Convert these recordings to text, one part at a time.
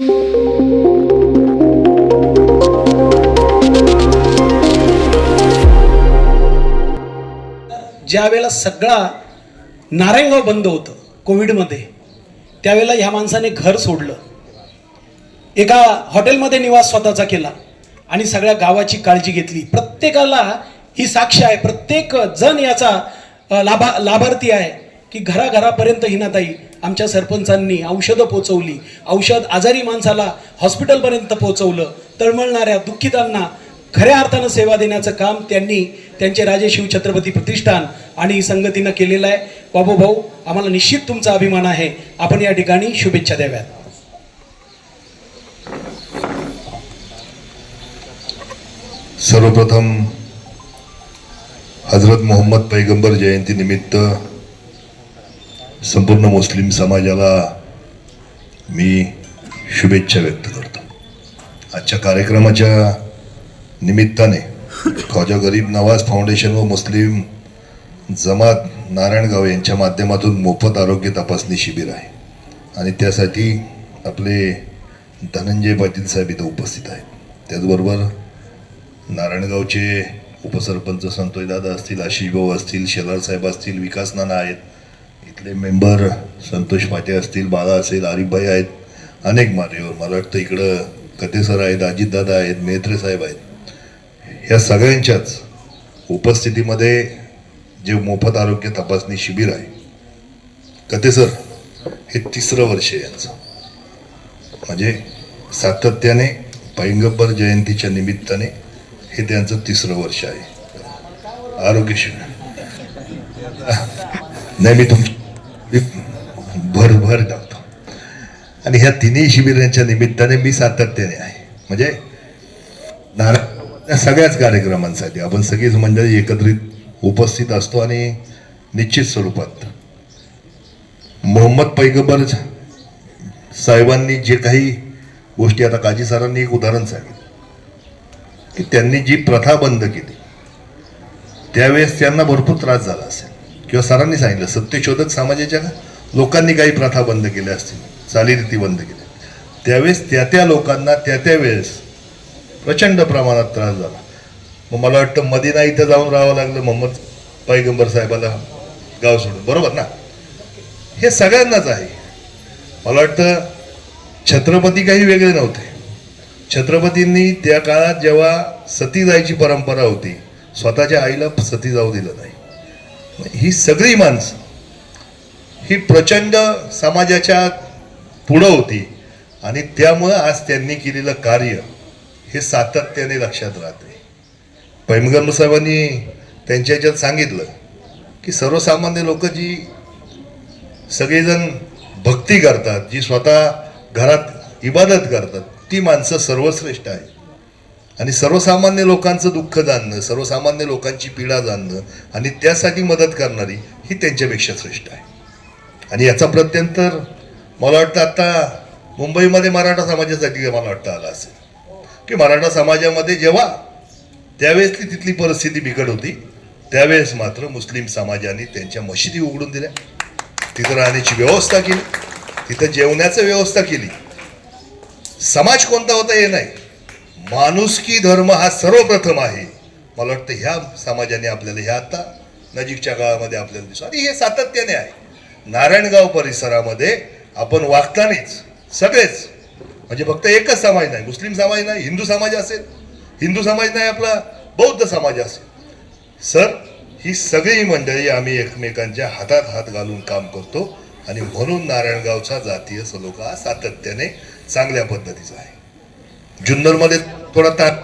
ज्या वेळेला सगळा नारायणगाव बंद होतं कोविडमध्ये त्यावेळेला ह्या माणसाने घर सोडलं. एका हॉटेलमध्ये निवास स्वतःचा केला आणि सगळ्या गावाची काळजी घेतली. प्रत्येकाला ही साक्ष आहे. प्रत्येक जण याचा लाभा लाभार्थी आहे की घराघरापर्यंत हिनाताई आमच्या सरपंचांनी औषधं पोचवली. औषध आजारी माणसाला हॉस्पिटलपर्यंत पोचवलं. तळमळणाऱ्या दुःखितांना खऱ्या अर्थानं सेवा देण्याचं काम त्यांनी त्यांचे राजे शिवछत्रपती प्रतिष्ठान आणि संगतीनं केलेलं आहे. बाबू भाऊ आम्हाला निश्चित तुमचा अभिमान आहे. आपण या ठिकाणी शुभेच्छा द्याव्यात. सर्वप्रथम हजरत मोहम्मद पैगंबर जयंतीनिमित्त संपूर्ण मुस्लिम समाजाला मी शुभेच्छा व्यक्त करतो. आजच्या कार्यक्रमाच्या निमित्ताने ख्वाजा गरीब नवाज फाउंडेशन व मुस्लिम जमात नारायणगाव यांच्या माध्यमातून मोफत आरोग्य तपासणी शिबिर आहे. आणि त्यासाठी आपले धनंजय पाटील साहेब इथं उपस्थित आहेत. त्याचबरोबर नारायणगावचे उपसरपंच संतोष दादा असतील आशिष भाऊ असतील शेलार साहेब असतील विकास नाना आहेत आपले मेंबर संतोष पाटे असतील बाळा असेल आरिफभाई आहेत अनेक मान्यवर मला वाटतं इकडं कथेसर आहेत अजितदादा आहेत मेत्रे साहेब आहेत. ह्या सगळ्यांच्याच उपस्थितीमध्ये जे मोफत आरोग्य तपासणी शिबिर आहे कथेसर हे तिसरं वर्ष आहे यांचं. म्हणजे सातत्याने पैंगंबर जयंतीच्या निमित्ताने हे त्यांचं तिसरं वर्ष आहे. आरोग्य शिबिर. नाही मी तुम भरभर भर आणि ह्या तिन्ही शिबिरांच्या निमित्ताने मी सातत्याने आहे. म्हणजे नारा सगळ्याच कार्यक्रमांसाठी आपण सगळीच मंडळी एकत्रित उपस्थित असतो आणि निश्चित स्वरूपात मोहम्मद पैगंबर साहेबांनी जे काही गोष्टी आता काजी सरांनी एक उदाहरण सांगितलं की त्यांनी जी प्रथा बंद केली त्यावेळेस त्यांना भरपूर त्रास झाला असेल. किंवा सरांनी सांगितलं सत्यशोधक समाजाच्या लोकांनी काही प्रथा बंद केल्या असतील चालीरीती बंद केल्या. त्यावेळेस त्या त्या लोकांना त्या त्या वेळेस प्रचंड प्रमाणात त्रास झाला. मग मला वाटतं मदिना इथं जाऊन राहावं लागलं मोहम्मद पैगंबर साहेबाला गाव सोडून. बरोबर ना? हे सगळ्यांनाच आहे. मला वाटतं छत्रपती काही वेगळे नव्हते. छत्रपतींनी त्या काळात जेव्हा सती जायची परंपरा होती स्वतःच्या आईला सती जाऊ दिलं नाही. ही सगळी माणसं ही प्रचंड समाजाच्या पुढं होती. आणि त्यामुळं आज त्यांनी केलेलं कार्य हे सातत्याने लक्षात राहते. पैमगंबर साहेबांनी त्यांच्या याच्यात सांगितलं की सर्वसामान्य लोक जी सगळेजण भक्ती करतात जी स्वतः घरात इबादत करतात ती माणसं सर्वश्रेष्ठ आहे आणि सर्वसामान्य लोकांचं दुःख जाणणं सर्वसामान्य लोकांची पीडा जाणणं आणि त्यासाठी मदत करणारी ही त्यांच्यापेक्षा श्रेष्ठ आहे. आणि याचा प्रत्यंतर मला वाटतं आता मुंबईमध्ये मराठा समाजासाठी मला वाटतं आला असेल. की मराठा समाजामध्ये जेव्हा त्यावेळेसली तिथली परिस्थिती बिकट होती त्यावेळेस मात्र मुस्लिम समाजाने त्यांच्या मशिदी उघडून दिल्या. तिथं राहण्याची व्यवस्था केली. तिथं जेवण्याचं व्यवस्था केली. समाज कोणता होता हे नाही. माणुसकी धर्म हा सर्वप्रथम आहे. मला वाटतं ह्या समाजाने आपल्याला ह्या आता नजीकच्या काळामध्ये आपल्याला दिसतो. आणि हे सातत्याने आहे. नारायणगाव परिसरामध्ये आपण वागतानाच सगळेच म्हणजे फक्त एकच समाज नाही मुस्लिम समाज नाही हिंदू समाज असेल. हिंदू समाज नाही आपला बौद्ध समाज असेल. सर ही सगळी मंडळी आम्ही एकमेकांच्या हातात हात घालून काम करतो आणि म्हणून नारायणगावचा जातीय सलोखा हा सातत्याने चांगल्या पद्धतीचा आहे. जुन्नरमध्ये थोडा ताण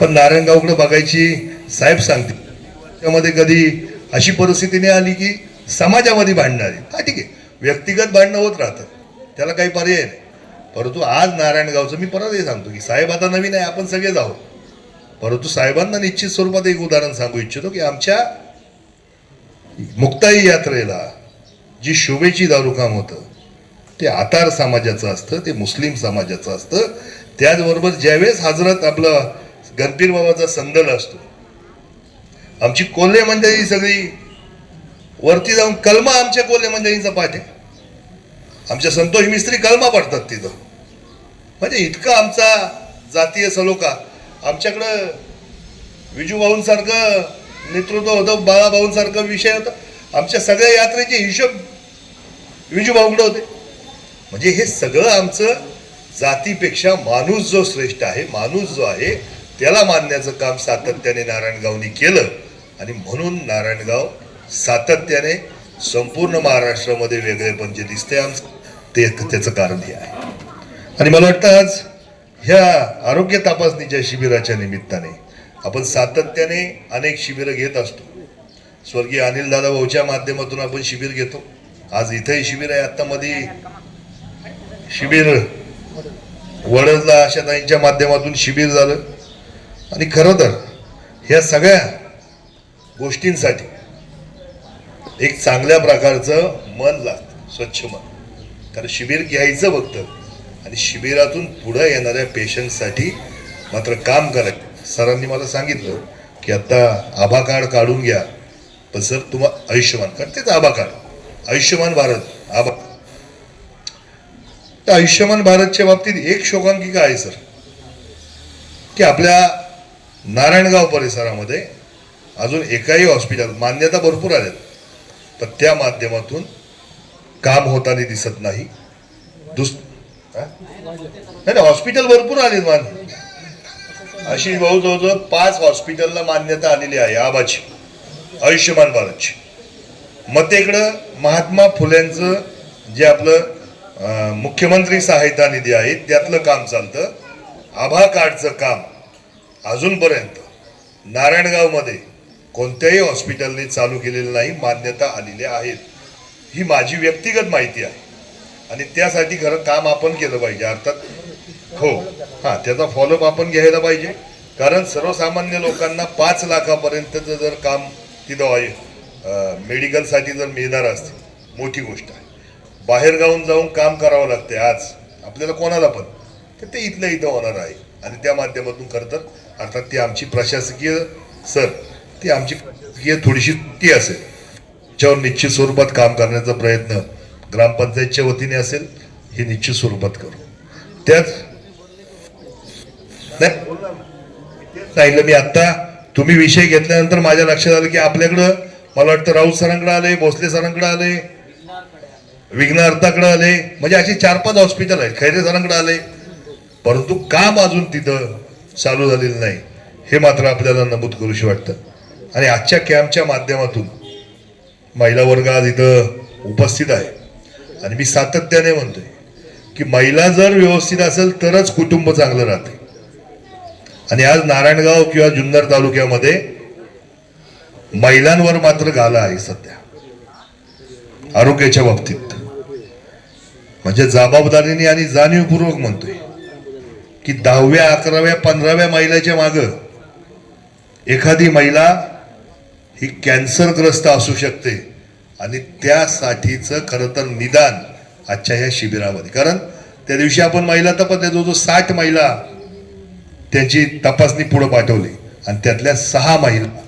पण नारायणगावकडे बघायची साहेब सांगते त्यामध्ये कधी अशी परिस्थिती नाही आली की समाजामध्ये भांडणारी. हा ठीक आहे. व्यक्तिगत भांडणं होत राहतात त्याला काही पर्याय नाही. परंतु आज नारायणगावचं मी परत हे सांगतो की साहेब आता नवीन आहे आपण सगळेच आहोत. परंतु साहेबांना निश्चित स्वरूपात एक उदाहरण सांगू इच्छितो की आमच्या मुक्ताई यात्रेला जी शोभेची दारुकाम होतं ते आतार समाजाचं असतं ते मुस्लिम समाजाचं असतं. त्याचबरोबर ज्यावेळेस हजरत आपलं गणपीर बाबाचा संदल असतो आमची कोल्हे मंडळी सगळी वरती जाऊन कलमा आमच्या कोल्हे मंडळींचा पाठ आहे. आमच्या संतोष मिस्त्री कलमा पडतात तिथं. म्हणजे इतका आमचा जातीय सलोखा. आमच्याकडं विजू भाऊंसारखं नेतृत्व होतं बाळाभाऊंसारखं विषय होता. आमच्या सगळ्या यात्रेचे हिशोब विजू होते. म्हणजे हे सगळं आमचं जातीपेक्षा माणूस जो श्रेष्ठ आहे माणूस जो आहे त्याला मानण्याचं काम सातत्याने नारायणगावनी केलं. आणि म्हणून नारायणगाव सातत्याने संपूर्ण महाराष्ट्रामध्ये वेगळेपण जे दिसते. आमचं ते त्याचं कारण हे आहे. आणि मला वाटतं आज ह्या आरोग्य तपासणीच्या शिबिराच्या निमित्ताने आपण सातत्याने अनेक शिबिरं घेत असतो. स्वर्गीय अनिल दादा भाऊच्या माध्यमातून आपण शिबिर घेतो. आज इथंही शिबिर आहे. आता मध्ये शिबिर वडदला आशाताईंच्या माध्यमातून शिबिर झालं. आणि खरं तर ह्या सगळ्या गोष्टींसाठी एक चांगल्या प्रकारचं मन लागतं स्वच्छ मन. कारण शिबिर घ्यायचं फक्त. आणि शिबिरातून पुढं येणाऱ्या पेशंटसाठी मात्र काम करायचं सरांनी मला सांगितलं की आत्ता आभा कार्ड काढून घ्या. पण सर तुम्हा आयुष्यमान कार्ड तेच आभा कार्ड. आयुष्यमान भारत आभा. तर आयुष्यमान भारतच्या बाबतीत एक शोकांकिका आहे सर. की आपल्या नारायणगाव परिसरामध्ये अजून एकाही हॉस्पिटल मान्यता भरपूर आल्यात. तर त्या माध्यमातून काम होताना दिसत नाही. दुस नाही नाही, हॉस्पिटल भरपूर आले मान अशी भाऊ जवळजवळ पाच हॉस्पिटलला मान्यता आलेली आहे आबाची आयुष्यमान भारतची. मग ते इकडं महात्मा फुलेंचं जे आपलं मुख्यमंत्री सहायता निधी आहे त्यातलं काम चालतं. आभा कार्डचं काम अजूनपर्यंत नारायणगावमध्ये कोणत्याही हॉस्पिटलने चालू केलेलं नाही मान्यता आलेल्या आहेत. ही माझी व्यक्तिगत माहिती आहे. आणि त्यासाठी खरं काम आपण केलं पाहिजे. अर्थात हो हां त्याचा फॉलोअप आपण घ्यायला पाहिजे. कारण सर्वसामान्य लोकांना पाच लाखापर्यंतचं जर काम तिथं आहे मेडिकलसाठी जर मिळणार असते मोठी गोष्ट आहे. बाहेर गावून जाऊन काम करावं लागते आज. आपल्याला कोणाला पण. तर ते इथलं इथं होणार आहे. आणि त्या माध्यमातून खरं तर अर्थात ती आमची प्रशासकीय सर ती आमची प्रशासकीय थोडीशी ती असेल. ज्यावर निश्चित स्वरूपात काम करण्याचा प्रयत्न ग्रामपंचायतच्या वतीने असेल हे निश्चित स्वरूपात करू. त्याच नाही. मी आत्ता तुम्ही विषय घेतल्यानंतर माझ्या लक्षात आलं की आपल्याकडं मला वाटतं राऊत सरांकडे आले भोसले सरांकडे आले विघ्नार्थाकडे आले म्हणजे असे चार पाच हॉस्पिटल आहेत खैरे सरांकडे आले परंतु काम अजून तिथं चालू झालेलं नाही. हे मात्र आपल्याला नमूद करूशी वाटतं. आणि आजच्या कॅम्पच्या माध्यमातून महिला वर्ग आज इथं उपस्थित आहे. आणि मी सातत्याने म्हणतोय की महिला जर व्यवस्थित असेल तरच कुटुंब चांगलं राहते. आणि आज नारायणगाव किंवा जुन्नर तालुक्यामध्ये महिलांवर मात्र घाला आहे सध्या. आरोग्याच्या बाबतीत. म्हणजे जबाबदारीने आणि जाणीवपूर्वक म्हणतोय की दहाव्या अकराव्या पंधराव्या महिलाच्या माग एखादी महिला ही कॅन्सरग्रस्त असू शकते. आणि त्यासाठीचं खरं तर निदान आजच्या ह्या शिबिरामध्ये. कारण त्या दिवशी आपण महिला तपासल्या जो जो साठ महिला त्यांची तपासणी पुढं पाठवली. आणि त्यातल्या सहा महिला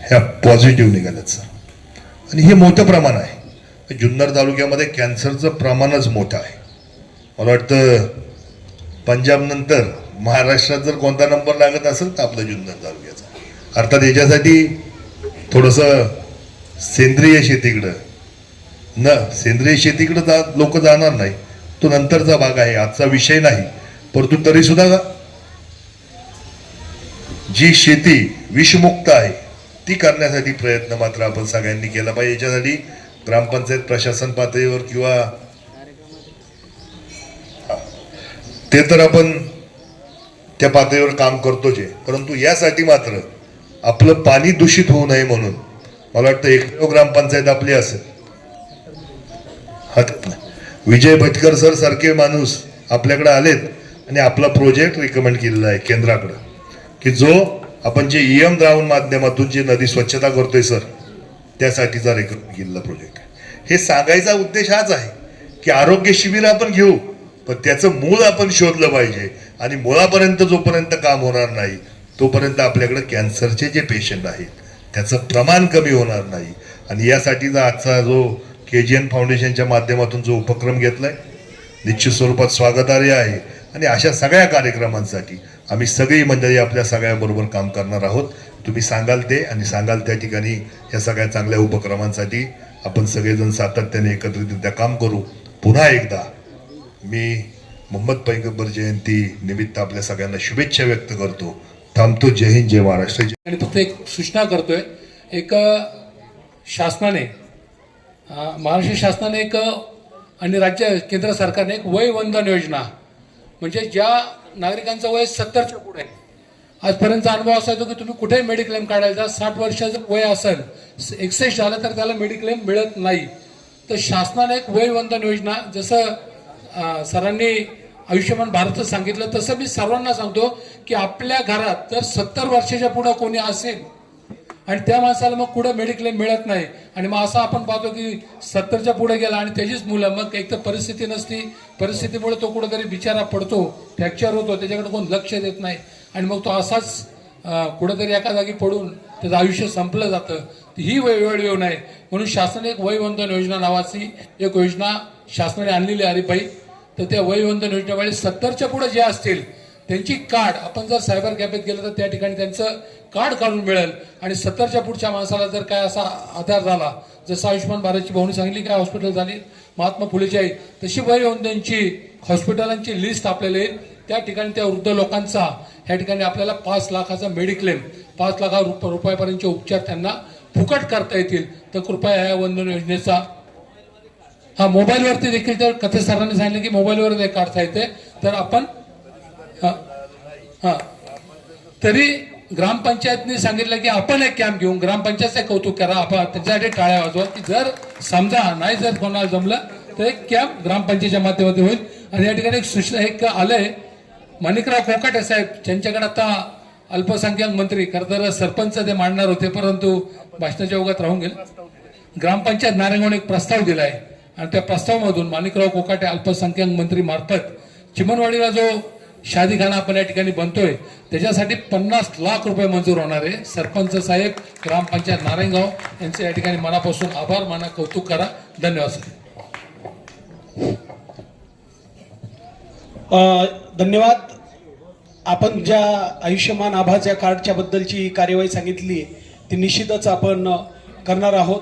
ह्या पॉझिटिव्ह निघाल्यात सर. आणि हे मोठं प्रमाण आहे. जुन्नर तालुक्यामध्ये कॅन्सरचं प्रमाणच मोठं आहे. मला वाटतं पंजाबनंतर महाराष्ट्रात जर कोणता नंबर लागत असेल तर आपलं जुन्नर तालुक्याचा. अर्थात याच्यासाठी थोडंसं सेंद्रिय शेतीकडं. न सेंद्रिय शेतीकडं जा लोक जाणार नाही. तो नंतरचा भाग आहे आजचा विषय नाही. परंतु तरी सुद्धा जी शेती विषमुक्त आहे ती करण्यासाठी प्रयत्न मात्र आपण सगळ्यांनी केला पाहिजे. याच्यासाठी ग्रामपंचायत प्रशासन पातळीवर किंवा ते तर आपण त्या पातळीवर काम करतोच आहे. परंतु यासाठी मात्र आपलं पाणी दूषित होऊ नये म्हणून. मला वाटतं एक ग्रामपंचायत आपली असेल. विजय भटकर सर सारखे माणूस आपल्याकडे आलेत आणि आपला प्रोजेक्ट रिकमेंड केलेला आहे केंद्राकडं. की जो आपण जे ईएम द्रावण माध्यमातून जे नदी स्वच्छता करतोय सर त्यासाठीचा रेकमेंड केलेला प्रोजेक्ट हे सांगायचा उद्देश हाच आहे की आरोग्य शिबिर आपण घेऊ पण त्याचं मूळ आपण शोधलं पाहिजे आणि मुळापर्यंत जोपर्यंत काम होणार नाही तोपर्यंत आपल्याकडे कॅन्सरचे जे पेशंट आहेत त्याचं प्रमाण कमी होणार नाही. आणि यासाठीचा आजचा जो के जी एन फाउंडेशनच्या माध्यमातून जो उपक्रम घेतला आहे निश्चित स्वरूपात स्वागतार्ह आहे. आणि अशा सगळ्या कार्यक्रमांसाठी आम्ही सगळी मंडळी आपल्या सगळ्याबरोबर काम करणार आहोत. तुम्ही सांगाल ते आणि सांगाल त्या ठिकाणी या सगळ्या चांगल्या उपक्रमांसाठी आपण सगळेजण सातत्याने एकत्रितरित्या काम करू. पुन्हा एकदा मी मोहम्मद पैगंबर जयंती निमित्त आपल्या सगळ्यांना शुभेच्छा व्यक्त करतो. थांबतो जय हिंद जय महाराष्ट्र आणि फक्त एक सूचना करतोय. एक शासनाने महाराष्ट्र शासनाने एक आणि राज्य केंद्र सरकारने एक वय वंदन योजना. म्हणजे ज्या नागरिकांचं वय सत्तरच्या पुढे आजपर्यंतचा अनुभव असा येतो की तुम्ही कुठेही मेडिक्लेम काढायचा साठ वर्षाचं वय असेल एक्सेस झालं तर त्याला मेडिक्लेम मिळत नाही. तर शासनाने एक वय वंदन योजना जसं सरांनी आयुष्यमान भारत सांगितलं तसं मी सर्वांना सांगतो की आपल्या घरात जर सत्तर वर्षाच्या पुढं कोणी असेल आणि त्या माणसाला मग कुठं मेडिक्लेम मिळत नाही आणि मग असं आपण पाहतो की सत्तरच्या पुढे गेला आणि त्याचीच मुलं मग एक तर परिस्थिती नसती परिस्थितीमुळे तो कुठंतरी बिचारा पडतो फ्रॅक्चर होतो त्याच्याकडे कोण लक्ष देत नाही आणि मग तो असाच कुठंतरी एका जागी पडून त्याचं आयुष्य संपलं जातं. ही वेळ येऊ नये. म्हणून शासनाने एक वयवंदन योजना नावाची एक योजना शासनाने आणलेली आहे. भाई तर त्या वयवंदन योजनेमुळे सत्तरच्या पुढे जे असतील त्यांची कार्ड आपण जर सायबर कॅफेत गेलं तर त्या ठिकाणी त्यांचं कार्ड काढून मिळेल. आणि सत्तरच्या पुढच्या माणसाला जर काय असा आधार झाला जसं आयुष्यमान भारतची भाऊनी सांगितली काय हॉस्पिटल झाली महात्मा फुलेची आई तशी बरी होऊन त्यांची हॉस्पिटलांची लिस्ट आपल्याला येईल. त्या ठिकाणी त्या वृद्ध लोकांचा ह्या ठिकाणी आपल्याला पाच लाखाचा मेडिक्लेम पाच लाखा रुप रुपयापर्यंतचे उपचार त्यांना फुकट करता येतील. तर कृपया या वंदन योजनेचा हा मोबाईलवरती देखील तर कथे सरांनी सांगितलं की मोबाईलवर ते काढता येते. तर आपण हां तरी ग्रामपंचायतने सांगितलं की आपण एक कॅम्प घेऊन ग्रामपंचायतचं कौतुक करा. आपण त्याच्यासाठी टाळ्या वाजवा की जर समजा नाही जर कोणाला जमलं तर एक कॅम्प ग्रामपंचायतच्या माध्यमातून होईल. आणि या ठिकाणी एक सूचना एक आलंय. माणिकराव कोकाटे साहेब त्यांच्याकडे आता अल्पसंख्याक मंत्री खरं तर सरपंच ते मांडणार होते परंतु भाषणाच्या ओघात राहून गेले. ग्रामपंचायत नारायणगावने एक प्रस्ताव दिला आहे आणि त्या प्रस्तावामधून माणिकराव कोकाटे अल्पसंख्याक मंत्री मार्फत चिमनवाडीला जो शादीखाना आपण या ठिकाणी बनतोय. त्याच्यासाठी पन्नास लाख रुपये मंजूर होणार आहे. सरपंच साहेब ग्रामपंचायत नारायणगाव यांचे या ठिकाणी मनापासून आभार माना कौतुक करा. धन्यवाद सर. धन्यवाद. आपण ज्या आयुष्यमान आभाच्या कार्डच्या बद्दलची कार्यवाही सांगितली ती निश्चितच आपण करणार आहोत.